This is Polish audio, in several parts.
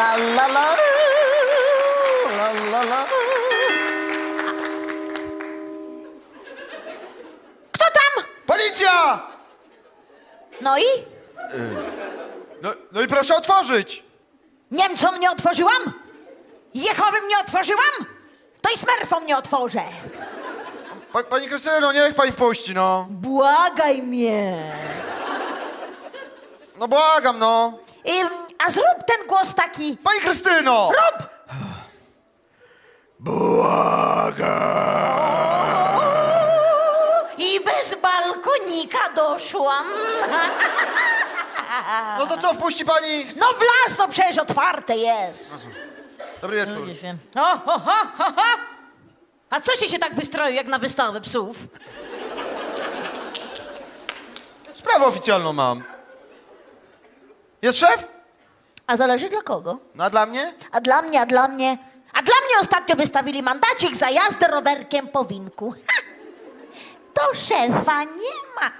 La la la. La la la. Kto tam? Policja! No i? No, no i proszę otworzyć! Niemcom nie otworzyłam? Jechowym nie otworzyłam? To i smerfom nie otworzę. Pa, pani Krystyno, niech pani wpuści, no. Błagaj mnie. No błagam, no. Ym, a zrób ten głos taki. Pani Krystyno! Rób! I bez balkonika doszłam. No to co, wpuści pani? No w las, no przecież otwarte jest. Dobry wieczór. Nie? O, ho, ho, ho, ho. A co się się tak wystroił jak na wystawę psów? Sprawę oficjalną mam. Jest szef? A zależy dla kogo? No a dla mnie? A dla mnie, a dla mnie. A dla mnie ostatnio wystawili mandacik za jazdę rowerkiem po winku. Ha! To szefa nie ma.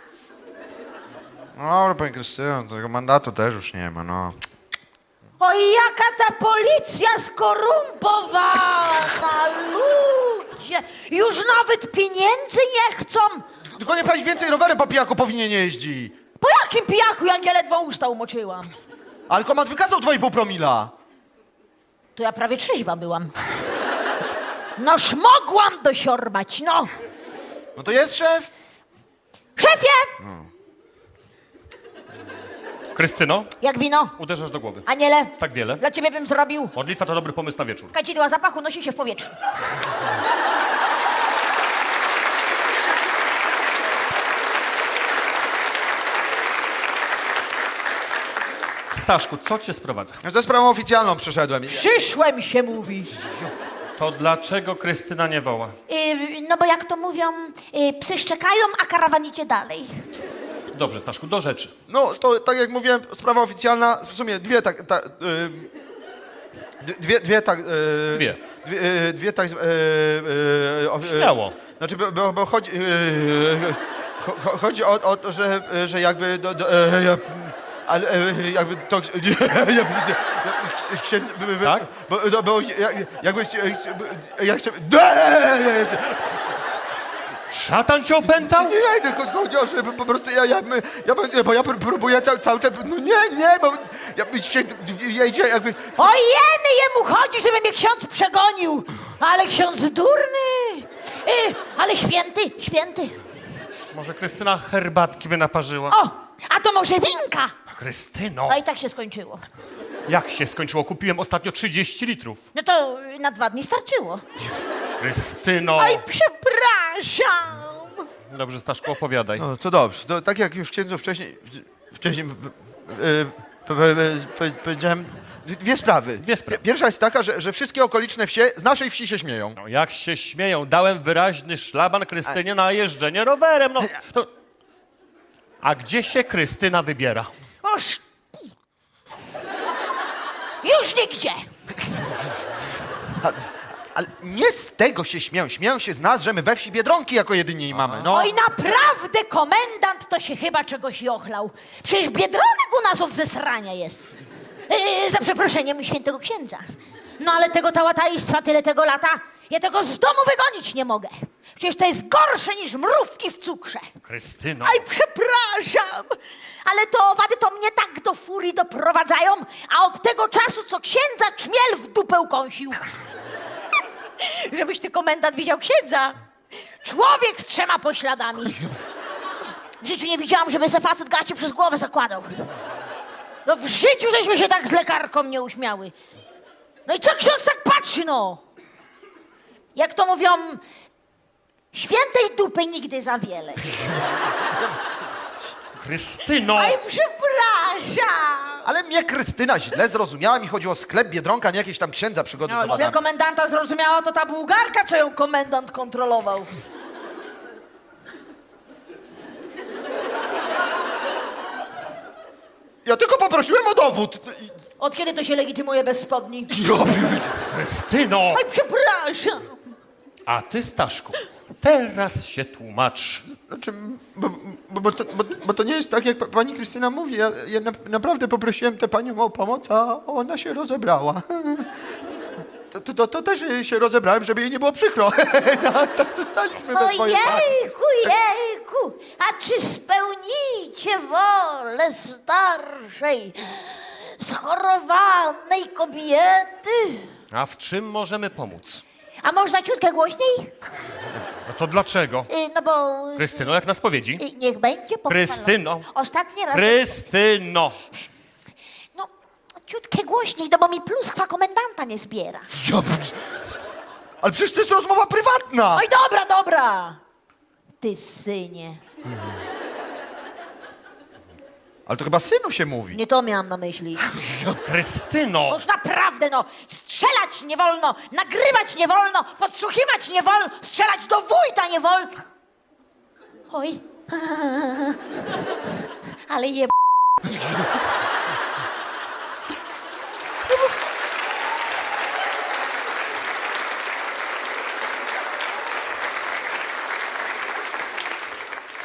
No, ale pani Krystyno, tego mandatu też już nie ma, no. Oj, jaka ta policja skorumpowana, ludzie! Już nawet pieniędzy nie chcą. Tylko nie pani więcej rowerem po pijaku powinien jeździ. Po jakim pijaku ja nie ledwo usta umoczyłam? Ale komand wykazał 2,5 promila. To ja prawie trzeźwa byłam. Noż mogłam dosiorbać, no. No to jest szef? Szefie! Krystyno, Jak wino? uderzasz do głowy. Aniele? Tak wiele. Dla ciebie bym zrobił. Modlitwa to dobry pomysł na wieczór. Kadzidła zapachu nosi się w powietrzu. Staszku, co cię sprowadza? No Ze sprawą oficjalną przyszedłem. Przyszłem się mówi. To dlaczego Krystyna nie woła? Yy, no bo jak to mówią, yy, psy szczekają, a karawan idzie dalej. Dobrze, Staszku, do rzeczy. No, to tak jak mówiłem, sprawa oficjalna, w sumie dwie tak... Ta, d- dwie, dwie tak... y, Dwie. Dwie, y, dwie tak... y, y, o- y, Śmiało. Znaczy, bo, bo, bo chodzi... y, cho- cho- chodzi o, o to, że, że jakby... Do, do, e, ale e, jakby to... Nie, Tak? Bo, no, bo jakby... Ja chcę... Szatan cię opętał? Nie, tylko chodzi o, że po prostu ja, ja, my- ja, ja bo ja pró- próbuję cały, cały czas, no nie, nie, bo jakby się jedzie jakby, O jeny jemu chodzi, żeby mnie ksiądz przegonił. Ale ksiądz durny. Yy, ale święty, święty. Może Krystyna herbatki by naparzyła? O, a to może winka. Krystyno! No i tak się skończyło. Jak się skończyło? Kupiłem ostatnio 30 litrów. No to na dwa dni starczyło. Krystyno! Oj, przepraszam. Dobrze, Staszku, opowiadaj. no to dobrze, to tak jak już księdzu wcześniej, wcześniej e, po- po- po- powiedziałem, dwie sprawy. Dwie sprawy. Pierwsza jest taka, że, że wszystkie okoliczne wsie z naszej wsi się śmieją. No, jak się śmieją, dałem wyraźny szlaban Krystynie na jeżdżenie rowerem, no. To... A gdzie się Krystyna wybiera? Oż... Już nigdzie. Ale, nie z tego się śmieją, śmieją się z nas, że my we wsi Biedronki jako jedyni mamy, no. Oj, naprawdę, komendant to się chyba czegoś jochlał. Przecież Biedronek u nas od zesrania jest. Yy, za przeproszeniem świętego księdza. No ale tego tałataństwa tyle tego lata, ja tego z domu wygonić nie mogę. Przecież to jest gorsze niż mrówki w cukrze. Krystyno! Aj, przepraszam, ale to owady to mnie tak do furii doprowadzają, a od tego czasu, co księdza czmiel w dupę kąsił. Żebyś ty, komendant, widział księdza. Człowiek z trzema pośladami. W życiu nie widziałam, żeby se facet gacie przez głowę zakładał. No w życiu żeśmy się tak z lekarką nie uśmiały. No i co ksiądz tak patrzy, no? Jak to mówią, świętej dupy nigdy za wiele. Krystyno! Oj, przepraszam. Ale mnie Krystyna źle zrozumiała, mi chodzi o sklep Biedronka, nie jakieś tam księdza przygody z No, owadami. komendanta zrozumiała, to ta bułgarka, co ją komendant kontrolował. Ja tylko po poprosiłem o dowód. I- Od kiedy to się legitymuje bez spodni? Ja pier- Krystyno! Przepraszam. A ty, Staszku, teraz się tłumacz. Znaczy, bo, bo, bo, to, bo, bo to nie jest tak, jak pa- pani Krystyna mówi. Ja, ja na, naprawdę poprosiłem tę panią o pomoc, a ona się rozebrała. To, to, to, to też się rozebrałem, żeby jej nie było przykro. tak, tak zostaliśmy we dwoje. Ojejku, jejku, a czy spełnicie wolę starszej, schorowanej kobiety? A w czym możemy pomóc? A można ciutkę głośniej? No to dlaczego? Y, No bo... y, Krystyno, jak na spowiedzi? y, Niech będzie pochwalone. Krystyno. Ostatni raz... Krystyno! No, ciutkę głośniej, no bo mi pluskwa komendanta nie zbiera. Ja, ale przecież to jest rozmowa prywatna. Oj, dobra, dobra. Ty synie. Ale to chyba synu się mówi. Nie to miałam na myśli. Krystyno! Boż naprawdę, no, strzelać nie wolno, nagrywać nie wolno, podsłuchiwać nie wolno, strzelać do wójta nie wolno. Oj. Ale je...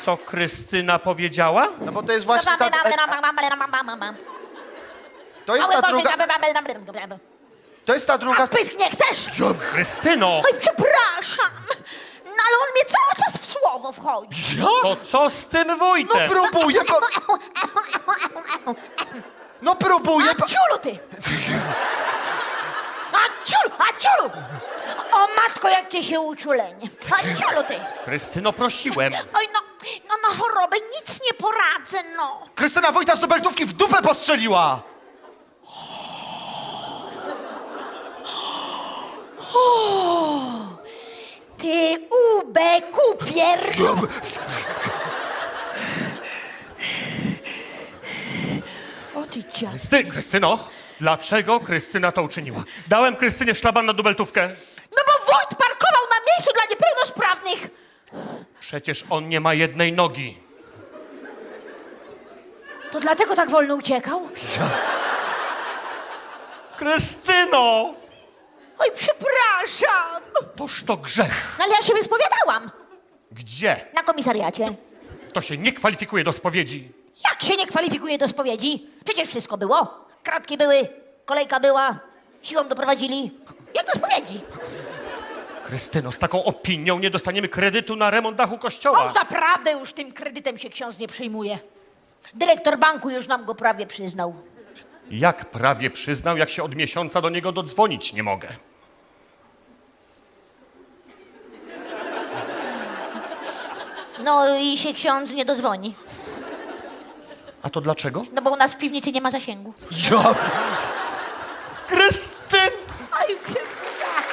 Co Krystyna powiedziała? No bo to jest właśnie ta... To jest ta druga... To jest ta A druga... spysk nie chcesz? Krystyno! Oj, przepraszam. No ale on mnie cały czas w słowo wchodzi. To co z tym No wójtem? próbuję... Po... No próbuję... A Po... ciulu ty! A ciulu, a ciulu! O matko, jakie się uczulenie. A ciulu ty! Krystyno, prosiłem. Oj, no na chorobę nic nie poradzę, no. Krystyna Wojta z dubeltówki w dupę postrzeliła! Ty ube kupier! O ty cias. Krysty, Krystyno, dlaczego Krystyna to uczyniła? Dałem Krystynie szlaban na dubeltówkę. No bo wójt parkował na miejscu dla niepełnosprawnych. Przecież on nie ma jednej nogi. To dlatego tak wolno uciekał? Krystyno! Oj, przepraszam. Toż to grzech. No ale ja się wyspowiadałam Gdzie? na komisariacie. To się nie kwalifikuje do spowiedzi. Jak się nie kwalifikuje do spowiedzi? Przecież wszystko było. Kratki były, kolejka była, siłą doprowadzili. Jak do spowiedzi? Krystyno, z taką opinią nie dostaniemy kredytu na remont dachu kościoła. On naprawdę już tym kredytem się ksiądz nie przejmuje. Dyrektor banku już nam go prawie przyznał. Jak prawie przyznał, jak się od miesiąca do niego dodzwonić nie mogę. No i się ksiądz nie dozwoni. A to dlaczego? No bo u nas w piwnicy nie ma zasięgu. Ja... Krystyn! Oj, przepraszam.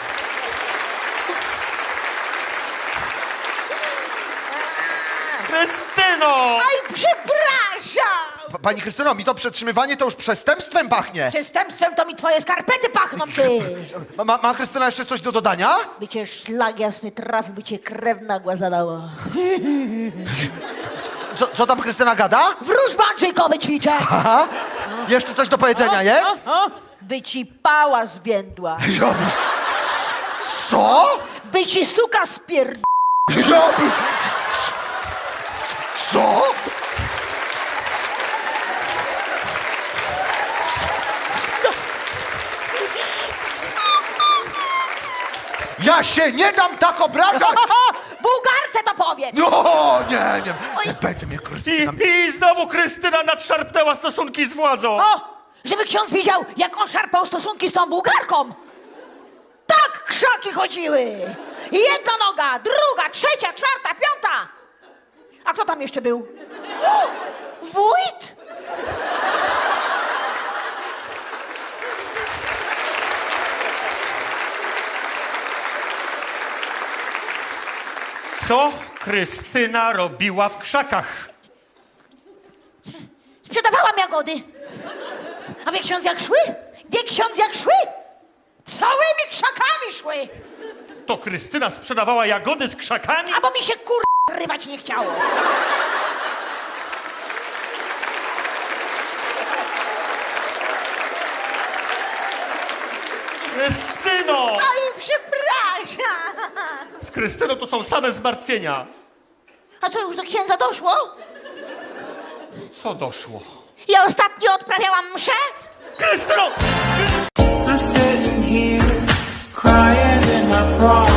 Krystyno! Oj, przepraszam. Pa- Pani Krystyno, mi to przetrzymywanie to już przestępstwem pachnie. Przestępstwem to mi twoje skarpety pachną, ty. Ma, ma, ma Krystyna jeszcze coś do dodania? By cię szlag jasny trafił, by cię krew nagła zadała. Co, co tam Krystyna gada? Wróżba Andrzejkowy ćwiczę. Aha. Jeszcze coś do powiedzenia jest? By ci pała zwiędła. Ja... Co? By ci suka spierd... Ja... Co? Ja się nie dam tak obrażać! Bułgarce to powiem. No, nie, nie. Nie będzie mnie Krystyna. I, I znowu Krystyna nadszarpnęła stosunki z władzą. O, żeby ksiądz widział, jak on szarpał stosunki z tą Bułgarką. Tak krzaki chodziły. Jedna noga, druga, trzecia, czwarta, piąta. A kto tam jeszcze był? O, wójt? Co Krystyna robiła w krzakach? Sprzedawałam jagody. A wie ksiądz jak szły? Wie ksiądz jak szły? Całymi krzakami szły. To Krystyna sprzedawała jagody z krzakami? A bo mi się kur... rywać nie chciało. Krystyno! Oj, przepraszam. Krystyno to są same zmartwienia. A co, już do księdza doszło? Co doszło? Ja ostatnio odprawiałam mszę? Krystyno! I'm sitting here crying in my pride.